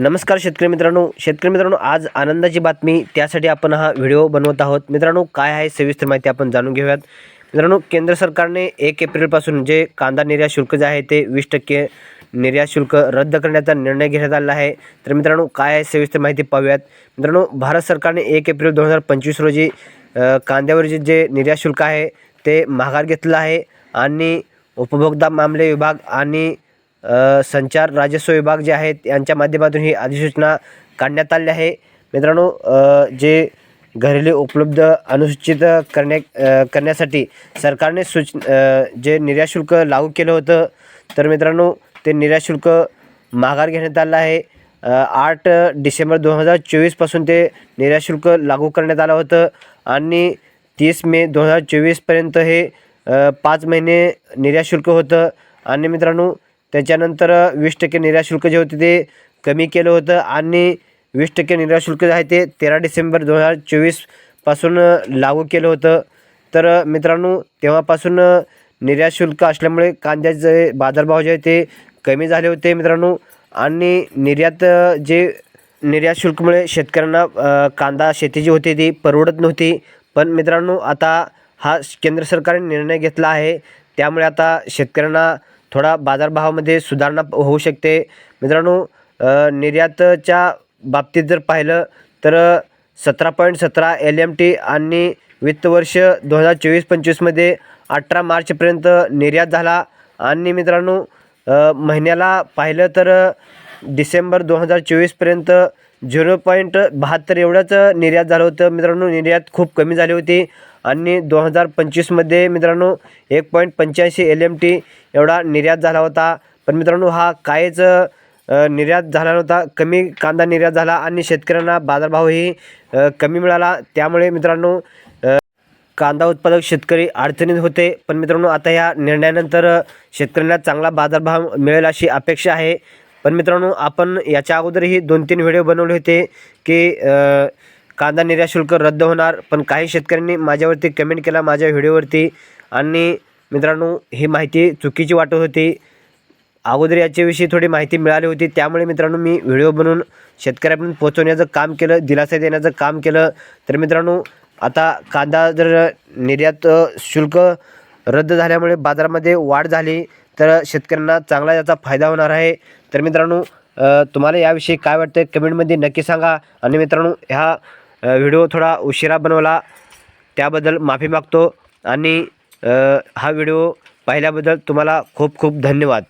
नमस्कार शेतकरी मित्रांनो. शेतकरी मित्रांनो आज आनंदाची बातमी त्यासाठी आपण हा व्हिडिओ बनवत आहोत. मित्रांनो काय आहे सविस्तर माहिती आपण जाणून घेऊयात. मित्रांनो केंद्र सरकारने एक एप्रिलपासून जे कांदा निर्यात शुल्क जे आहे ते वीस टक्के निर्यात शुल्क रद्द करण्याचा निर्णय घेण्यात आला आहे. तर मित्रांनो काय आहे सविस्तर माहिती पाहूयात. मित्रांनो भारत सरकारने एक एप्रिल दोन हजार पंचवीस रोजी कांद्यावरचे जे निर्यात शुल्क आहे ते माघार घेतलं आहे. आणि उपभोक्ता मामले विभाग आणि संचार राजस्व विभाग जे आहेत यांच्या माध्यमातून ही अधिसूचना काढण्यात आली आहे. मित्रांनो जे घरेलू उपलब्ध अनुसूचित करण्या करण्यासाठी सरकारने सूच जे निर्याशुल्क लागू केलं होतं तर मित्रांनो ते निर्यातशुल्क माघार घेण्यात आलं आहे. आठ डिसेंबर दोन हजार चोवीसपासून ते निर्यातशुल्क लागू करण्यात आलं होतं आणि तीस मे दोन हजार चोवीसपर्यंत हे पाच महिने निर्याशुल्क होतं. आणि मित्रांनो त्याच्यानंतर वीस टक्के निर्यातशुल्क जे होते ते कमी केलं होतं आणि वीस टक्के निर्यातशुल्क जे आहे ते तेरा डिसेंबर दोन हजार चोवीसपासून लागू केलं होतं. तर मित्रांनो तेव्हापासून निर्यातशुल्क असल्यामुळे कांद्याचे बाजारभाव जे आहे ते कमी झाले होते मित्रांनो. आणि निर्यात जे निर्यात शुल्कमुळे शेतकऱ्यांना कांदा शेती जी होती ती परवडत नव्हती. पण मित्रांनो आता हा केंद्र सरकारने निर्णय घेतला आहे. त्यामुळे आता शेतकऱ्यांना थोडा बाजारभावामध्ये सुधारणा होऊ शकते. मित्रांनो निर्यातच्या बाबतीत जर पाहिलं तर सतरा पॉईंट सतरा एल एम टी आणि वित्तवर्ष दोन हजार चोवीस पंचवीसमध्ये अठरा मार्चपर्यंत निर्यात झाला. आणि मित्रांनो महिन्याला पाहिलं तर डिसेंबर दोन हजार चोवीसपर्यंत झिरो पॉईंट बहात्तर एवढंच निर्यात झालं होतं. मित्रांनो निर्यात खूप कमी झाली होती. आणि दोन हजार पंचवीसमध्ये मित्रांनो एक पॉईंट पंच्याऐंशी एल एम टी एवढा निर्यात झाला होता. पण मित्रांनो हा काहीच निर्यात झाला नव्हता. कमी कांदा निर्यात झाला आणि शेतकऱ्यांना बाजारभावही कमी मिळाला. त्यामुळे मित्रांनो कांदा उत्पादक शेतकरी अडचणीत होते. पण मित्रांनो आता या निर्णयानंतर शेतकऱ्यांना चांगला बाजारभाव मिळेल अशी अपेक्षा आहे. पण मित्रांनो आपण याच्या अगोदरही दोन तीन व्हिडिओ बनवले होते की कांदा निर्यात शुल्क रद्द होणार पण काही शेतकऱ्यांनी माझ्यावरती कमेंट केला माझ्या व्हिडिओवरती. आणि मित्रांनो ही माहिती चुकीची वाटत होती. अगोदर याच्याविषयी थोडी माहिती मिळाली होती. त्यामुळे मित्रांनो मी व्हिडिओ बनवून शेतकऱ्यापर्यंत पोहोचवण्याचं काम केलं दिलासा देण्याचं काम केलं. तर मित्रांनो आता कांदा जर निर्यात शुल्क रद्द झाल्यामुळे बाजारामध्ये वाढ झाली तर शेतकऱ्यांना चांगला याचा फायदा होणार आहे. तर मित्रांनो तुम्हाला याविषयी काय वाटतं कमेंटमध्ये नक्की सांगा. आणि मित्रांनो ह्या व्हिडिओ थोडा उशिरा बनवला. त्याबद्दल माफी मागतो आणि हा व्हिडिओ पाहिल्याबद्दल तुम्हाला खूप खूप धन्यवाद.